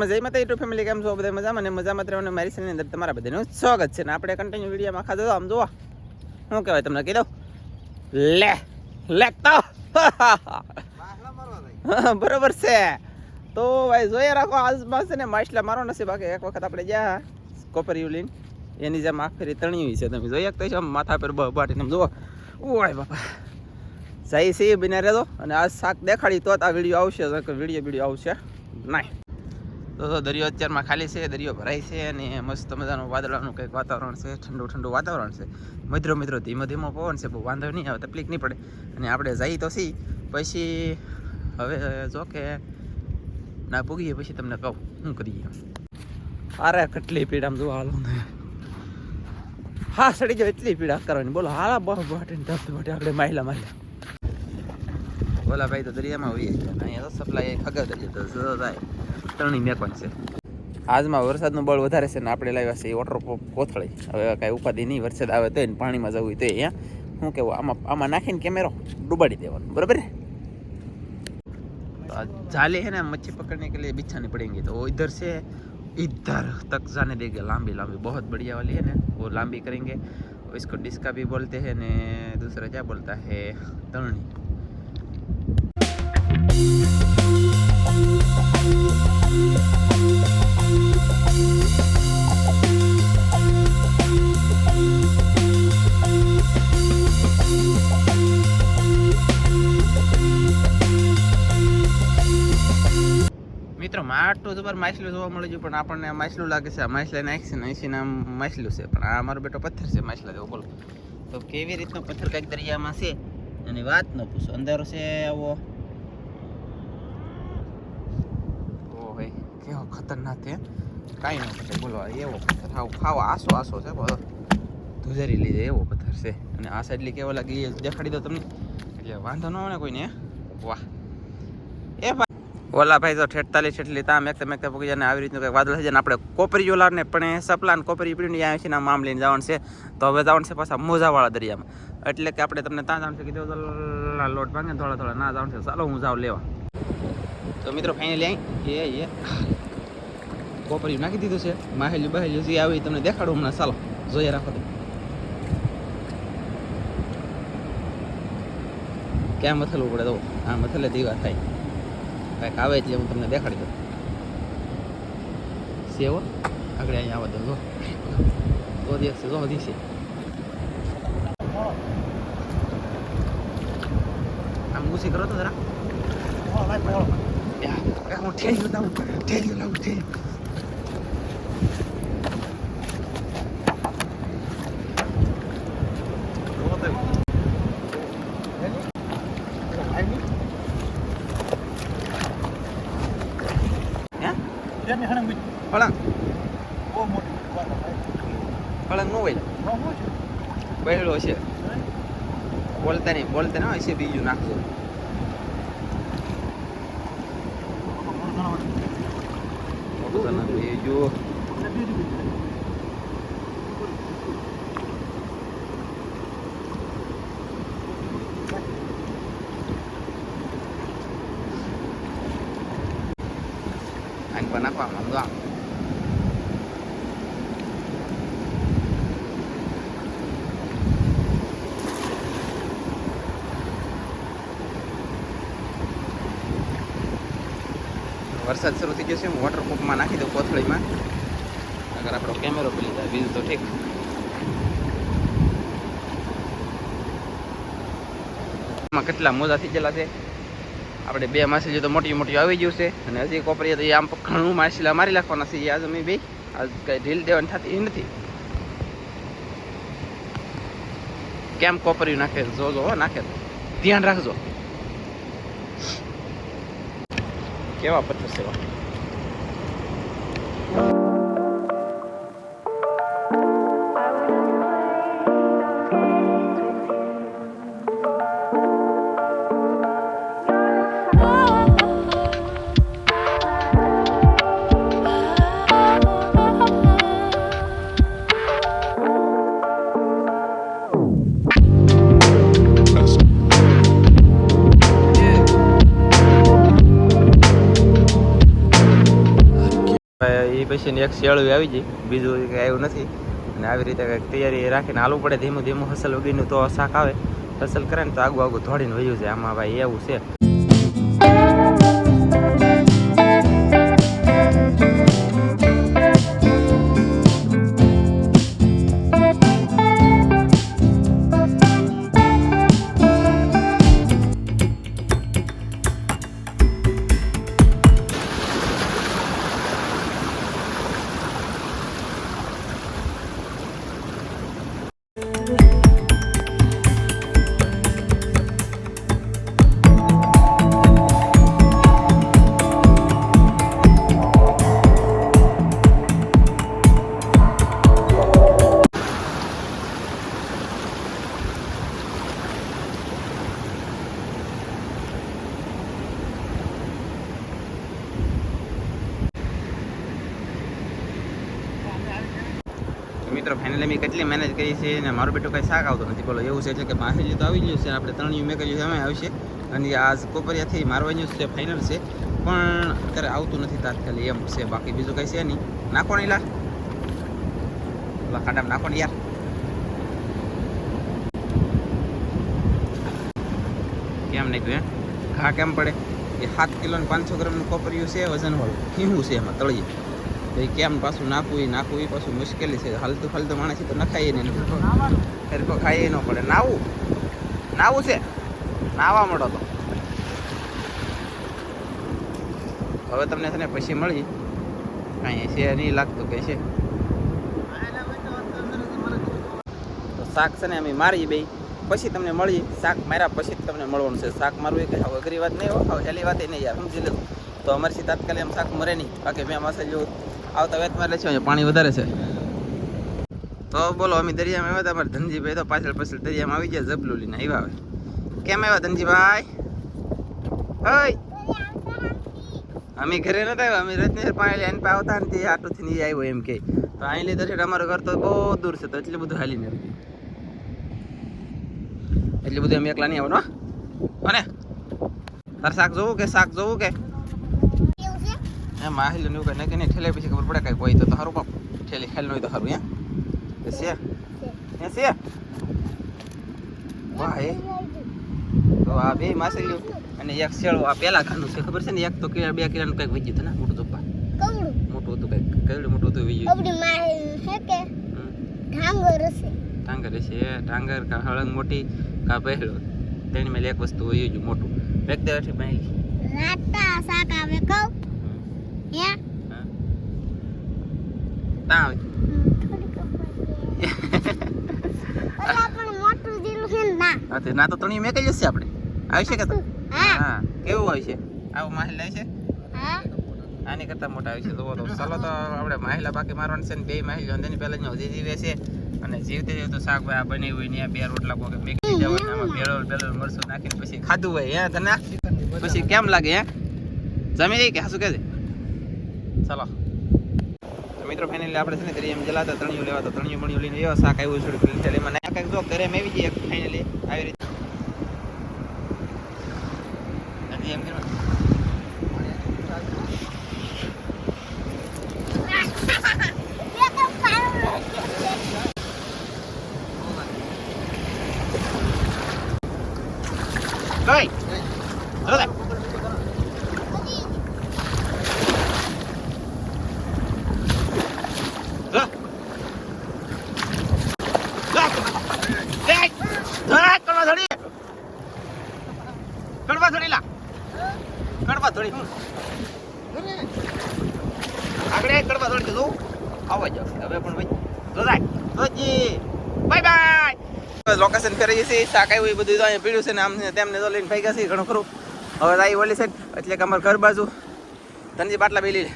સવાર જય માતા યુટ્યુબ ફેમિલી કેમ છો? બધા મજામાં? ને મજામાં રહેવાનું મારી ચેનલની અંદર તમારા બધાનું સ્વાગત છે. ને આપણે કન્ટિન્યુ વિડીયોમાં ખાધો તો આમ જોવા શું કહેવાય તમને કીધું? લે લે તો. બરોબર છે. તો ભાઈ જોઈએ રાખો આજમાં ને માછલા મારો નથી બાકી એક વખત આપણે જ્યાં કોપર યુલિન એની જેમ આખરી તણ્યું છે. તમે જોઈ શકતા છો માથા પર બાટીને જુઓ. ઓય બાપા. જઈ છે બિના રહેતો અને આ શાક દેખાડી તો આ વીડિયો આવશે. વીડિયો વીડિયો આવશે. નહીં તો દરિયો અત્યારમાં ખાલી છે, દરિયો ભરાય છે અને મસ્ત મજાનું વાદળાનું કંઈક વાતાવરણ છે, ઠંડુ ઠંડુ વાતાવરણ છે. મિત્રો મિત્રો, ધીમો ધીમો પવન છે, બહુ વાંધો નહીં આવે તકલીફ નહીં પડે. અને આપણે જઈ તો સી, પછી હવે જો કે ના પૂગીએ, પછી તમને કહું શું કરીએ અરે કેટલી પીડા જોવા હાલો હા, સડી જાવ એટલી પીડા કરવાની. બોલો હાલા બહુ ધબ આપણે માહિલા માહિલા બોલા ભાઈ તો દરિયામાં હોઈએ છે અને અહીંયા તો સપ્લાય ખગર દરિયો તો જતો જાય ત્રણેય મેકવાનું છે આજમાં વરસાદનું બળ વધારે છે ને આપણે લાવ્યા છે એ વોટર કોથળી હવે કાંઈ ઉપાધિ નહીં વરસાદ આવે તો પાણીમાં જવું હોય તો અહીંયા શું કેવું આમાં આમાં નાખીને કેમેરો ડૂબાડી દેવાનો બરાબર ને तो आज जाले है ना मच्छी पकड़ने के लिए बिच्छा नहीं पड़ेंगे तो वो इधर से इधर तक जाने देंगे लंबी लंबी बहुत बढ़िया वाली है ना वो लंबी करेंगे और इसको डिस्का भी बोलते हैं ने दूसरा क्या बोलता है तलनी માટું માછલું જોવા મળે છે પણ આપણને માછલું લાગે છે, આ માછલા નાખશે ને અહીંથી નામ માછલું છે. પણ આ અમારો બેટો પથ્થર છે માછલા જેવો બોલો. તો કેવી રીતનો પથ્થર કંઈક દરિયામાં છે? અને વાત ન પૂછો. અંદર છે આવો. કેવો ખતરનાક છે. કાંઈ ન પથ્થર બોલો એવો પથ્થર. આવો ખાવા આસો આસો છે, બોલો. ધુજારી લીધે એવો પથ્થર છે. અને આ સાઈડલી કેવો લાગે એ દેખાડી દો તમને. એટલે વાંધો ન આવે ને કોઈને વાહ. એ ઓલા ભાઈ તો ઠેઠતાલીસ છેટલી તામ એક મેકતા પૂકી જાય આવી રીતનું કંઈક વાદળ થઈ જાય આપણે કોપરી ઓલાને પણ સપલા સપલાન કોપરી પીડીને આવે છે ને મામ લઈને જવાનું છે. તો હવે જવાનું છે પાછા મોજાવાળા દરિયામાં. એટલે કે આપણે તમને ત્યાં જવાનું છે, કીધું તો લોટ ભાંગે થોડા થોડા, ના, જવાનું છે. ચાલો, હું જાઉં લેવા. તો મિત્રો ફાઇનલી અહીં એ કોપરી નાખી દીધું છે. માહેલી, બહેલી જે આવી. તમને દેખાડું હમણાં. ચાલો જોઈએ રાખો તો ક્યાં મથલવું પડે તો આ મથલે દીવા થાય. કાંઈક આવે એટલે હું તમને દેખાડી દઉં સેવો આગળ અહીંયા આવવા દઉં જો. તો દિવસે જો દિવસે આમ ગુસી કરો તો જરા. હું ઠેલ્યું લાવું ઠેલ્યું લાવું ઠેલ્યું હે પલંગ પલંગ નો હોય પહેલો છે બોલતા નહીં બોલતા ના હશે બીજું નાખજો મોટું તો નથી બીજું anh qua nắp vào mỏng gọn વરસાદ શરૂ થઈ જશે હું વોટરપ્રૂફમાં નાખી દઉં કોથળીમાં. અગર આપણો કેમેરો પલી જાય બીજું તો ઠીક. કેટલા મોજા થઈ ગયેલા છે. આપણે બે માછલીઓ તો મોટી મોટી આવી ગયું છે. અને હજી કોપરીએ તો આમ ઘણું માછલા મારી નાખવાના છે. આજ અમે બે આજ કઈ ઢીલ દેવાની થતી નથી. કેમ કોપરી નાખે? જો જો નાખે ધ્યાન રાખજો. કેવા પથ્થર છે પછીની એક શિયાળું આવી જાય બીજું કંઈ આવ્યું નથી. અને આવી રીતે કંઈક તૈયારી રાખીને હાલવું પડે ધીમું ધીમું. હસલ વગીનું તો શાક આવે. હસલ કરે ને તો આગું આગું ધોડીને વયું છે આમાં ભાઈ એવું છે. તો મિત્રો મેં કેટલી મહેનત કરી છે અને મારું બેટું કંઈ શાક આવતું નથી. બોલો, એવું છે એટલે કે માહેલી તો આવી ગયું છે અને આપણે ત્રણિયું મેં કર્યું છે અમે આવશે. અને આ કોપરિયાથી મારવાનું છે ફાઇનલ છે. પણ અત્યારે આવતું નથી તાત્કાલિક એમ છે, બાકી બીજું કંઈ છે નહીં. નાખો ને લા ખાડામાં નાખો ને યાર. કેમ નાખ્યું હે? ઘા કેમ પડે? એ સાત કિલો ને પાંચસો ગ્રામનું કોપરિયું છે, વજન વાળું. ખીહું છે એમાં તળીએ તો એ કેમ પાછું નાખવું એ નાખવું એ પાછું મુશ્કેલી છે. હાલતું ફાલતું માણસ તો નખાઈએ નહીં ફેરકો ખાઈએ ન પડે. નાવું. નાવું છે. નાવા મળો તો. હવે તમને છે ને પછી મળી. કાંઈ છે નહીં લાગતું કે છે. તો શાક છે ને અમે મારી બે પછી તમને મળી શાક માર્યા પછી જ તમને મળવાનું છે. શાક મારવું એ કંઈ અઘરી વાત નહીં હોય હેલી વાત નહીં યાર, સમજી લઉં તો અમારી તાત્કાલિક એમ શાક મરે નહીં. બાકી મેં માસે જેવું આવતા વેતમાં લેશે પાણી વધારે છે. તો બોલો, અમે દરિયામાં આવ્યા હતા, અમારે ધનજીભાઈ તો પાછળ પાછળ દરિયામાં આવી ગયા જબલું લઈને આવ્યા હવે કેમ આવ્યા ધનજીભાઈ? હઈ! અમે ઘરે નતા આવ્યા, અમે રત્નેશ્વર પાણી પા આવતા ને તે આટોથી નહીં આવ્યો એમ કે. તો અહીં લીધા છે અમારું ઘર તો બહુ દૂર છે, તો એટલું બધું હાલીને આવ્યું. એટલું બધું અમે એકલા નહીં આવવાનું અને? તાર શાક જોવું કે, શાક જોવું કે? એમ માહિલનું કઈ નક્કી નહીં. ઠેલે પછી ખબર પડે કઈ કોઈ તો સારું બાપ ઠેલી ખેલ હોય તો સારું એ છે? એ છે? વાહ એ. તો આ બે માછલીઓ અને એક શેળો આ પેલા ખાનું છે ખબર છે ને? એક તો કિલા બે કિલોનું કંઈક વીજ્યું હતું ને મોટું ચોપ્પા મોટું હતું કંઈક. કેવડું મોટું હતું વીજ્યું ડાંગર છે ડાંગર છે ડાંગર કા હળંગ મોટી કા પહેલો તેની મેં એક વસ્તુ હોય જ મોટું. એક દેવાથી પહેલી હા તાં આવી હા તે ના તો ત્રણેય મેં જશે આપણે. આવી છે કે તો? હા. કેવું હોય છે? આવું માહિલ છે? આની કરતા મોટા આવી છે. તો બોલો ચાલો તો આપણે માહિલા બાકી મારવાની છે ને બે માહિલ. અંદરની પહેલા જ હજી જીવે છે અને જીવતે જીવતું શાક ભાઈ આ બની હોય ને આ બે રોટલા કોકે મેકી દીધા હોય આમાં બેળો બેળો મરસું નાખીને પછી ખાધું હોય. હે તને પછી કેમ લાગે હે? જમી રહી કે હાસું કે છે? ચાલો. તો મિત્રો ફાઇનલી આપણે છે ને તરી એમ જલાતા ત્રણિયું લેવા તો ત્રણિયું મણિયું લઈને એવા શાક આવ્યું છે. પેલી થેલીમાં ના જો ઘરે મેં આવી જઈએ ફાઇનલી આવી રીતે હજી એમ કરવા કઈ ચલો લે. લે. લે. લે. લે, કડવા ધડી. કડવા ધડી લા. કડવા ધડી હું. આગળ એક કડવા ધડી તો આવા જાવ હવે પણ ભાઈ જો જાય જોજી બાય બાય લોકેશન ફેરવી છે શાક આવ્યું એ બધું તો અહીંયા પીડ્યું છે ને આમ તેમને તો લઈને ભાઈ છે ઘણું ખરું. હવે આવી ઓલી સાઈડ એટલે કે અમારા ઘર બાજુ ધનજી બાટલા બેલી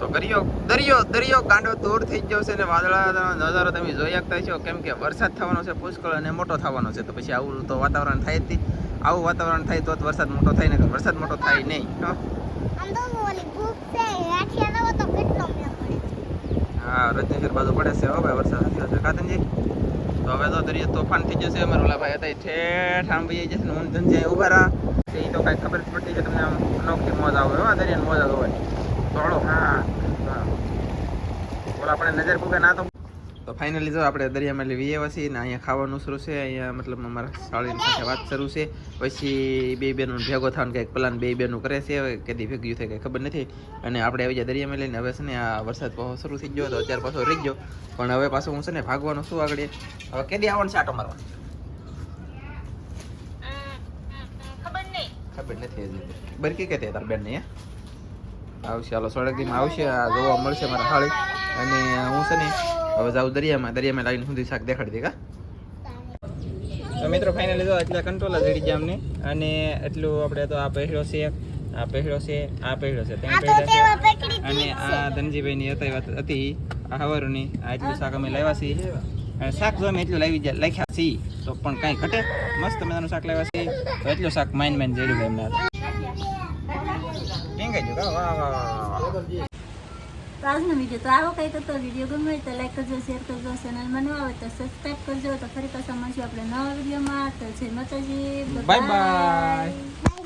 તો દરિયો દરિયો દરિયો કાંડો દૂર થઈ ગયો છે ને વાદળા નજારો તમે જોઈ શકતા છો કેમ કે વરસાદ થવાનો છે, પુષ્કળ અને મોટો થવાનો છે. તો પછી આવું તો વાતાવરણ થાય જ આવું વાતાવરણ થાય તો જ વરસાદ મોટો થાય ને વરસાદ મોટો થાય નહીં. રત્નેશ્વર બાજુ પડે છે. હો વરસાદ નથી હશે કાતનજી તો હવે તો દરિયો તોફાન થઈ જશે. અમારા ઓલા ભાઈ હતા ઠેઠ આમ ભાઈ જશે ઊંધ ધંજે ઊભા રહા એ તો કાંઈ ખબર જ પડતી છે તમને આમ અનોખી મોજ આવે. હો દરિયાની મોજા આવે. હોય દોડો હા ઓલા આપણે નજર પૂગે ના તો તો ફાઇનલી જો આપણે દરિયામાં લઈ વીએ વસી ને અહીંયા ખાવાનું શરૂ છે અહીંયા મતલબ અમારા સાળીની સાથે વાત શરૂ છે. પછી બે બેનો ભેગો થવાનું કંઈક પ્લાન બે બેનું કરે છે હવે કેદી ભેગ્યું થાય કંઈ ખબર નથી. અને આપણે આવી જાય દરિયામાં લઈને હવે છે ને આ વરસાદ પાછો શરૂ થઈ ગયો તો અત્યારે પાછો રહી ગયો. પણ હવે પાછું હું છે ને ભાગવાનું શું આગળ. હવે કેદી આવવાનું છે આટો મારવા ખબર નથી હજી. બરકી કહેતી તાર બેન ને આવશે હાલો સડક આવશે આ જોવા મળશે મારા હાળી. અને હું છે ને હવે જાવ દરિયામાં. દરિયામાં લાવીને સુધી શાક દેખાડી દે કા? તો મિત્રો ફાઇનલી જો એટલે કંટ્રોલ જ રેડી ગયા અમને. અને એટલું આપણે તો આ પહેરો છે આ પહેરો છે આ પહેરો છે તેમ પહેલા છે. અને આ ધનજીભાઈની હતી વાત હતી આ હવારોની આ એટલું શાક અમે લાવ્યા છીએ. અને શાક જો અમે એટલું લાવી લખ્યા છીએ તો પણ કાંઈ ઘટે. મસ્ત મજાનું શાક લાવ્યા છીએ. તો એટલું શાક માઇન માઇન જેડું એમના ટીંગાઈ ગયું વાહ વાહ વાહ વાહ. તો આજનો વીડિયો. તો આવો કંઈ તો વીડિયો ગમે તો લાઈક કરજો શેર કરજો ચેનલમાં નવા આવે તો સબસ્ક્રાઈબ કરજો. તો ફરી પાછા મળશું આપણે નવા વિડીયોમાં. તો જય માતાજી બાય bye.